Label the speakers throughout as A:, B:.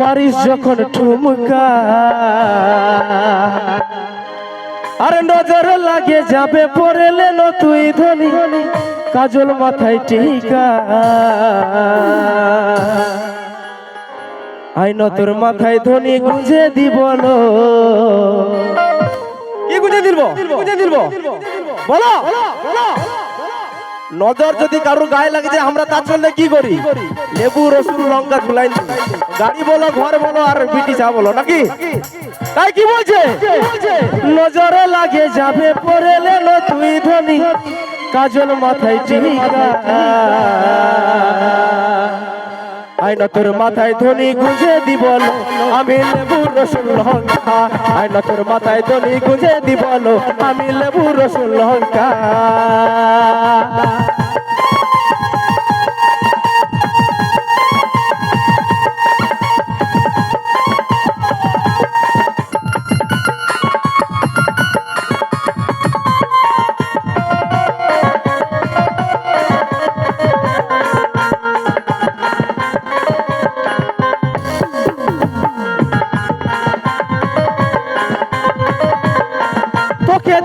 A: মারিস যখন ঠুমকা আর নজর লাগে যাবে পড়েলে তুই ধনী কাজল মাথায় টিকা। আইন তোর মাথায় ধনী গুঁজে দিব। কি গুঁজে দিব? গুঁজে দিব? বলো। নজর যদি কারও গায়ে লাগে যে আমরা তার জন্য কি করি? লেবু, রসুন, লঙ্কা ঝুলাই। গাড়ি বলো, ঘর বলো আর বিটি চা বলো, নাকি? তাই কি বলছে? নজরে লাগে যাবে পরে লেলো তুই ধনী। কাজল মাথায় টিকা আইনা তোর মাথায় ধনি গুঁজে দিব। আমি লেবু রসুন লঙ্কা আয়না তোর মাথায় ধনি গুঁজে দিব। আমি লেবু রসুন লঙ্কা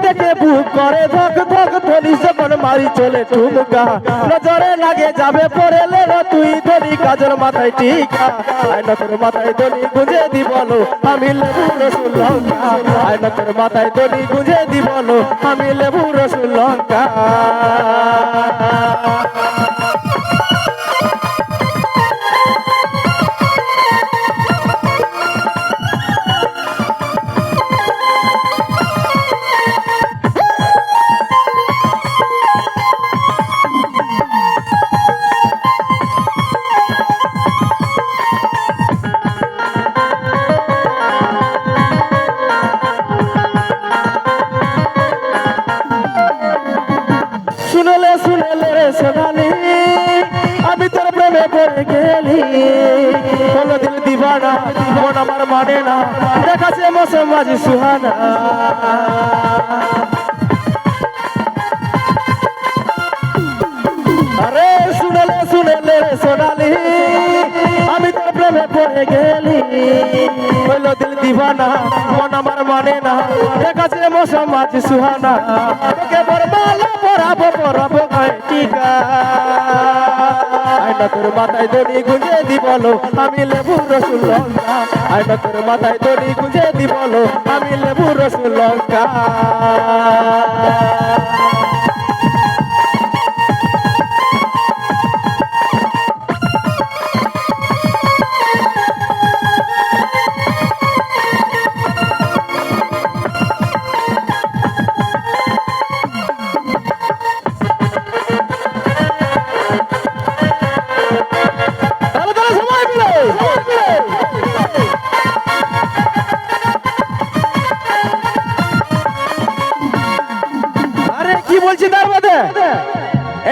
A: দেখে বুক করে, ধক ধক ধরি যখন মারি চলে ঠুমকা। নজরে লাগে যাবে পরে লেলো তুই ধরি কাজের মাথায় টিকা। আয়না তোর মাথায় দড়ি গুঁজে দি বলো, আমি লেবু রসুন লঙ্কা আয়না তোর মাথায় দড়ি গুঁজে দি বলো, আমি লেবু রসুন লঙ্কা শুনলে শুনলে রে সোনালি আমি তোর প্রেমে পড়ে গেলি। কোনো দিল দিবানা, মন আমার মানে না। দেখাচ্ছে মৌসুম মাঝি সুহানা। আরে শুনলে শুনলে রে সোনালি, আমি তোর প্রেমে পড়ে গেলি। হইল দিল দিবানা, মন আমার মানে না। দেখাচ্ছে মৌসুম মাঝি সুহানা। পরাবো পরাবো গায়ে টিকা আয়না তোর মাথায় দড়ি গুঁজে দি বলো, আমি লেবু রসুন লঙ্কা। আয়না তোর মাথায় দড়ি গুঁজে দি বলো, আমি লেবু রসুন লঙ্কা। বলছি তার মধ্যে।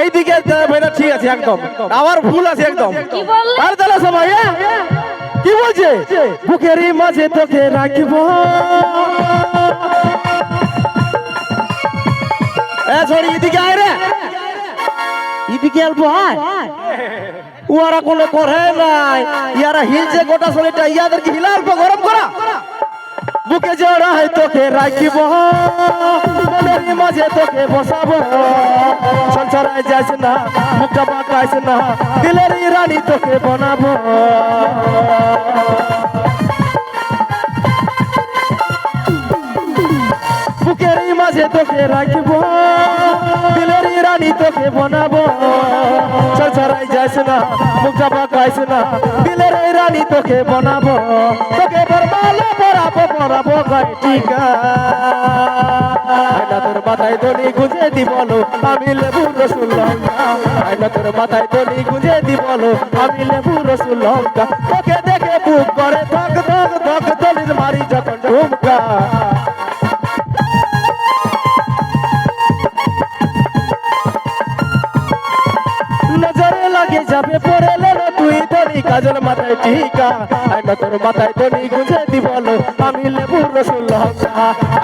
A: এইদিকে এটা ঠিক আছে একদম। আমার ভুল আছে একদম।
B: কি
A: আর তাহলে সময়? কি বলছে? বুকেরই মাঝে তোকে রাখব। সরি এদিকে আয় রে। এদিকে অল্প আয়। ওরা কোনো করে নাই। ইয়ারা হিলছে গোটা শরীরটা ইয়াদেরকে হিলা অল্প গরম করা। বুকে জড়া হয় তোকে রাখিব মাঝে তোকে বসাবো। সংসারায় যাস না, মুখটা বাঁকাইস না দিলের রানী তোকে বানাবো। বুকের মাঝে তোকে রাখব দিলের রানী তোকে বানাবো। ছড়ছড়াই যাস না, মুখটা বাঁকাইস না দিলের রানী তোকে বানাবো। তোকে বরমালা পরাবো টিকা আয়না তোর মাথায় দড়ি গুঁজে দি বলো, আমি লেবু রসুন লঙ্কা। আয়না তোর মাথায় দড়ি গুঁজে দি বলো, আমি লেবু রসুন লঙ্কা। তোকে দেখে বুক করে ধক ধক ধক, দলিল মারি যখন ঠুমকা নজরে লাগে যাবে তুই কাজল মাথায় টিকা, আয়না তোর মাথায় দড়ি গুঁজে দি বলো, আমি লেবু রসুন লঙ্কা।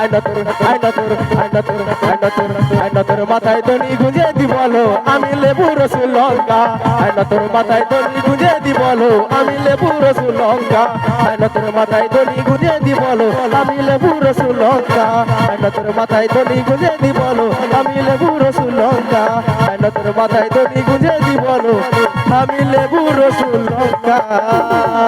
A: আয়না তোর আয়না তোর আয়না তোর আয়না তোর আয়না তোর মাথায় দড়ি গুঁজে দি বলো, আমি লেবু রসুন লঙ্কা। আয়না তোর মাথায় দড়ি গুঁজে দি বলো, আমি লেবু রসুন লঙ্কা। আয়না তোর মাথায় দড়ি গুঁজে দি বলো, আমি লেবু রসুন লঙ্কা। আয়না তোর মাথায় দড়ি গুঁজে দি বলো, আমি লেবু রসুন লঙ্কা। আয়না তোর মাথায় দড়ি গুঁজে দি বলো, আমি লেবু রসুন লঙ্কা